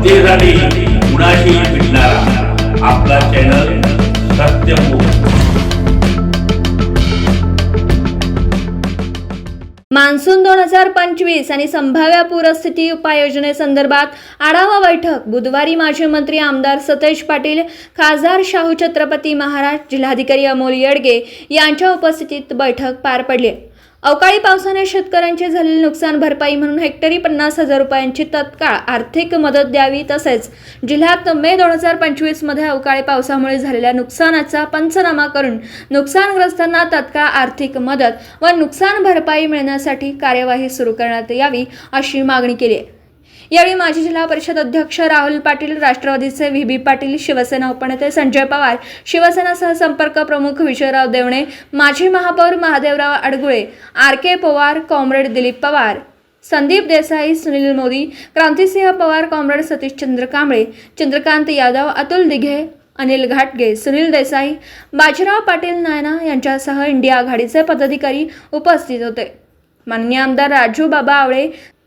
जनतेसाठी कुणाशी भेटणारा आपला चॅनल सत्यमुख मान्सून दोन हजार पंचवीस आणि संभाव्य पूरस्थिती उपाययोजनेसंदर्भात आढावा बैठक. बुधवारी माजी मंत्री आमदार सतेज पाटील खासदार शाहू छत्रपती महाराज जिल्हाधिकारी अमोल येडगे यांच्या उपस्थितीत बैठक पार पडली. अवकाळी पावसाने शेतकऱ्यांचे झालेले नुकसान भरपाई म्हणून हेक्टरी पन्नास हजार रुपयांची तत्काळ आर्थिक मदत द्यावी तसेच जिल्ह्यात मे दोन हजार पंचवीसमध्ये अवकाळी पावसामुळे झालेल्या नुकसानाचा पंचनामा करून नुकसानग्रस्तांना तत्काळ आर्थिक मदत व नुकसान भरपाई मिळण्यासाठी कार्यवाही सुरू करण्यात यावी अशी मागणी केली आहे. यावेळी माजी जिल्हा परिषद अध्यक्ष राहुल पाटील राष्ट्रवादीचे व्ही. बी. पाटील शिवसेना उपनेते संजय पवार शिवसेना सहसंपर्क प्रमुख विजयराव देवणे माजी महापौर Mahadevrao Adgule R. K. Pawar comrade Dilip Pawar Sandeep Desai Sunil Modi Krantisinh Pawar comrade Satishchandra Kamble Chandrakant Yadav Atul Dighe Anil घाटगे सुनील देसाई बाजीराव पाटील नायना यांच्यासह इंडिया आघाडीचे पदाधिकारी उपस्थित होते. माननीय आमदार राजू बाबा आवळे